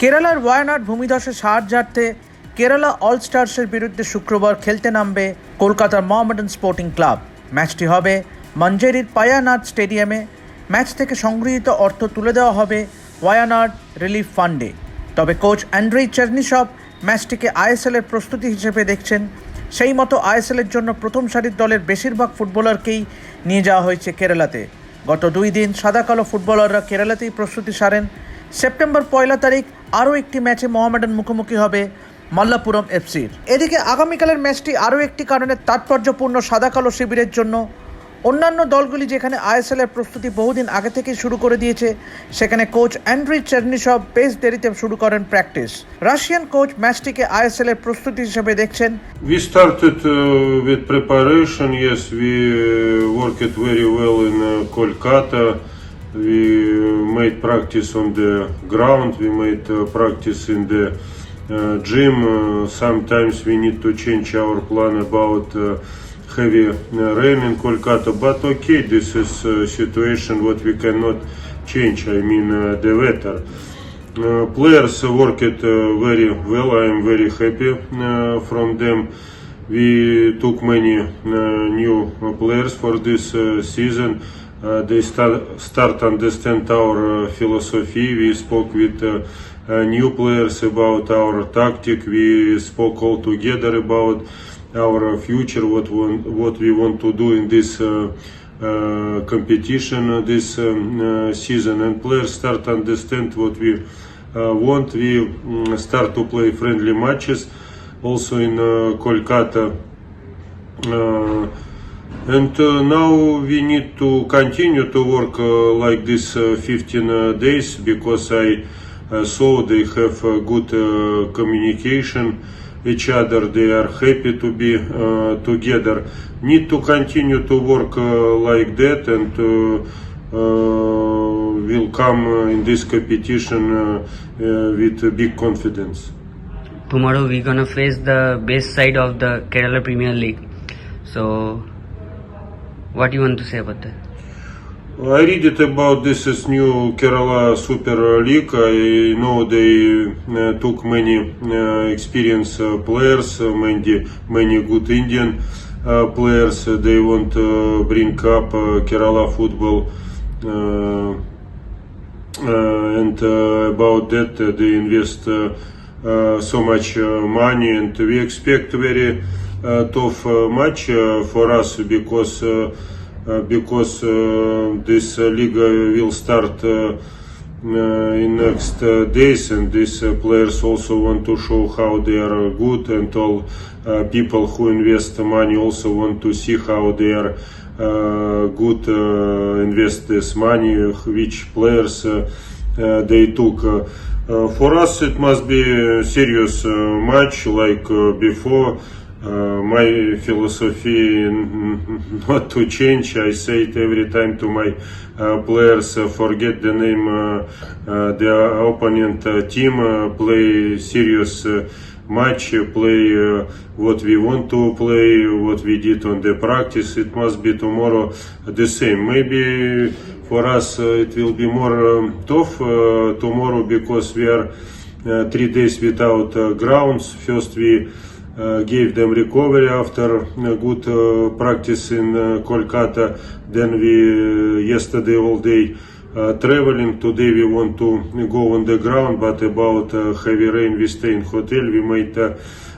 কেরালার ওয়ায়নাড ভূমিধসে সাহায্যার্থে কেরালা অল স্টার্সের বিরুদ্ধে শুক্রবার খেলতে নামবে কলকাতার মোহামেডান স্পোর্টিং ক্লাব। ম্যাচটি হবে মঞ্জেরির পায়ানাড স্টেডিয়ামে। ম্যাচ থেকে সংগৃহীত অর্থ তুলে দেওয়া হবে ওয়ায়ানাড রিলিফ ফান্ডে। তবে কোচ অ্যান্ড্রেই চার্নিসব ম্যাচটিকে আইএসএলের প্রস্তুতি হিসেবে দেখছেন। সেই মতো আইএসএলের জন্য প্রথম সারির দলের বেশিরভাগ ফুটবলারকেই নিয়ে যাওয়া হয়েছে কেরালাতে। গত দুই দিন সাদা কালো ফুটবলাররা কেরালাতেই প্রস্তুতি সারেন। সেপ্টেম্বর পয়লা তারিখ আরও একটি ম্যাচে মোহামেডান মুখোমুখি হবে মাল্লাপুরম এফসির এদিকে আগামীকালের ম্যাচটি আরও একটি কারণে তাৎপর্যপূর্ণ সাদা কালো শিবিরের জন্য অন্যান্য দলগুলি যেখানে আইএসএল এর প্রস্তুতি বহুদিন আগে থেকেই শুরু করে দিয়েছে সেখানে কোচ অ্যান্ড্রি চেরনিসব বেশ দেরিতে শুরু করেন প্র্যাকটিস রাশিয়ান কোচ ম্যাচটিকে আইএসএল এর প্রস্তুতি হিসেবে দেখছেন with preparation. Yes, we uh, worked very well in uh, Kolkata. We uh, made practice on the ground. We made uh, practice in the uh, gym. Uh, sometimes we need to change our plan about uh, heavy uh, rain in Kolkata. But okay, this is a situation what we cannot change. I mean uh, the weather. Uh, players worked uh, very well. I am very happy uh, from them. We took many uh, new uh, players for this uh, season. Uh, they start start understand our philosophy. We spoke with uh, uh, new players about our tactic. We spoke all together about our future, what want, what we want to do in this competition this um, season, and players start understand what we want. We mm, start to play friendly matches, also in Kolkata. And uh, now we need to continue to work uh, like this uh, 15 uh, days because I uh, saw they have uh, good uh, communication each other. They are happy to be uh, together. Need to continue to work uh, like that and uh, uh, will come uh, in this competition uh, uh, with big confidence. tomorrow we're gonna face the best side of the Kerala Premier League. So, what do you want to say about that? I read it about this is new Kerala Super League. I know they uh, took many uh, experienced uh, players, uh, many many good Indian uh, players. Uh, they want to bring up uh, Kerala football. Uh, uh, and uh, about that uh, they invest uh, uh, so much uh, money and we expect very uh, tough match for us because uh, uh, because uh, this league will start in next days and these players also want to show how they are good and all people who invest money also want to see how they are good invest this money which players uh, they took. Uh, for us it must be a serious uh, match like uh, before my philosophy not to change. I say it every time to my uh, players: uh, forget the name, uh, uh, the opponent uh, team, uh, play serious uh, match, uh, play uh, what we want to play, what we did on the practice. It must be tomorrow the same. Maybe for us uh, it will be more um, tough uh, tomorrow because we are uh, three days without uh, grounds. First we uh, gave them recovery after good uh, practice in uh, Kolkata. Then we uh, yesterday all day uh, traveling. Today we want to go on the ground, but about uh, heavy rain we stay in hotel. We uh,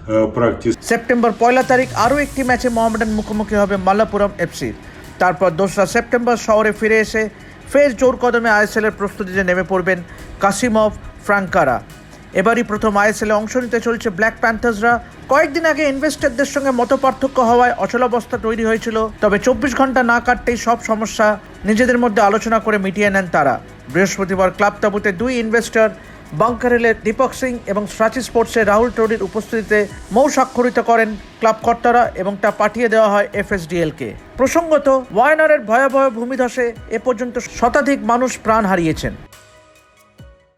uh, practice September পয়লা তারিখ আরও একটি ম্যাচে মোহামেডান মুখোমুখি হবে মাল্লাপুরম এফসির তারপর দোসরা September শহরে ফিরে এসে ফের জোর কদমে আইএসএলের প্রস্তুতিতে নেমে পড়বেন কাসিমভ ফ্রাঙ্কারা এবারই প্রথম আইএসএলে অংশ নিতে চলছে ব্ল্যাক প্যান্থার্সরা কয়েকদিন আগে ইনভেস্টরদের সঙ্গে মত পার্থক্য হওয়ায় অচলাবস্থা তৈরি হয়েছিল। তবে চব্বিশ ঘণ্টা না কাটতেই সব সমস্যা নিজেদের মধ্যে আলোচনা করে মিটিয়ে নেন তারা। বৃহস্পতিবার ক্লাব তাবুতে দুই ইনভেস্টর বাংকারেলের দীপক সিং এবং সাচি স্পোর্টসের রাহুল টোডির উপস্থিতিতে মৌ স্বাক্ষরিত করেন ক্লাব কর্তারা এবং তা পাঠিয়ে দেওয়া হয় এফএসডিএলকে প্রসঙ্গত ওয়ায়নারের ভয়াবহ ভূমিধসে এ পর্যন্ত শতাধিক মানুষ প্রাণ হারিয়েছেন।